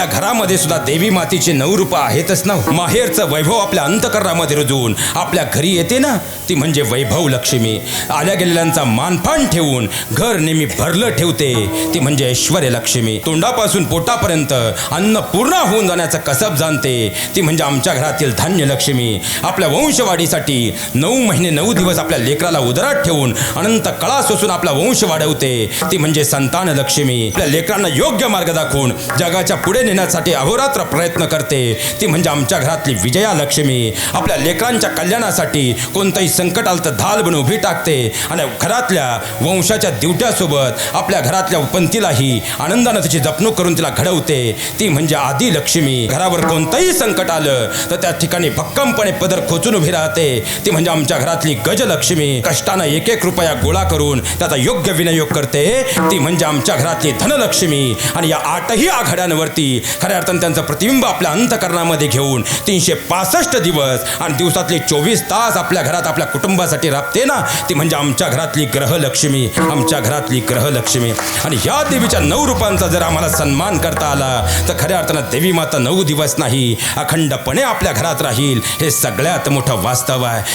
आपल्या घरामध्ये सुद्धा देवी मातेचे नऊ रूप आहेतच ना? माहेरचं वैभव आपल्या अंतकरणामध्ये रुजवून आपल्या घरी येते ना? ती म्हणजे वैभव लक्ष्मी. आल्या गेलेल्यांचा मानपान ठेवून घर नेहमी भरलं ठेवते. ती म्हणजे ऐश्वर लक्ष्मी. तोंडापासून पोटापर्यंत अन्न पूर्ण होऊन जाण्याचं कसब जाणते. ती म्हणजे आमच्या घरातील धान्य लक्ष्मी. आपल्या वंशवाढीसाठी नऊ महिने नऊ दिवस आपल्या लेकराला उदरात ठेवून अनंत कळा सोसून आपला वंश वाढवते. ती म्हणजे संतान लक्ष्मी. आपल्या लेकरांना योग्य मार्ग दाखवून जगाच्या पुढे नेण्यासाठी अहोरात्र प्रयत्न करते. ती म्हणजे आमच्या घरातली विजया लक्ष्मी आपल्या लेकरांच्या कल्याणासाठी कोणतंही संकट आलं तर धाल बनून उभी टाकते. आणि घरातल्या वंशाच्या दिवट्यासोबत आपल्या घरातल्या पंथीलाही आनंदानं तिची जपणूक करून तिला घडवते. ती म्हणजे आदी लक्ष्मी घरावर कोणतंही संकट आलं तर त्या ठिकाणी भक्कमपणे पदर खोचून उभी राहते. ती म्हणजे आमच्या घरातली गजलक्ष्मी. कष्टानं एक एक रुपया गोळा करून त्याचा योग्य विनियोग करते. ती म्हणजे आमच्या घरातली धनलक्ष्मी. आणि या आठही आघाड्यांवरती खऱ्या अर्थानं त्यांचं प्रतिबिंब आपल्या अंतकरणामध्ये घेऊन तीनशे पासष्ट दिवस आणि दिवसातले चोवीस तास आपल्या घरात आपल्या कुटुंबासाठी राबते ना? ती म्हणजे आमच्या घरातली ग्रहलक्ष्मी आमच्या घरातली ग्रहलक्ष्मी. आणि ह्या देवीच्या नऊ रूपांचा जर आम्हाला सन्मान करता आला तर खऱ्या अर्थानं देवी माता नऊ दिवस नाही अखंडपणे आपल्या घरात राहील. हे सगळ्यात मोठं वास्तव आहे.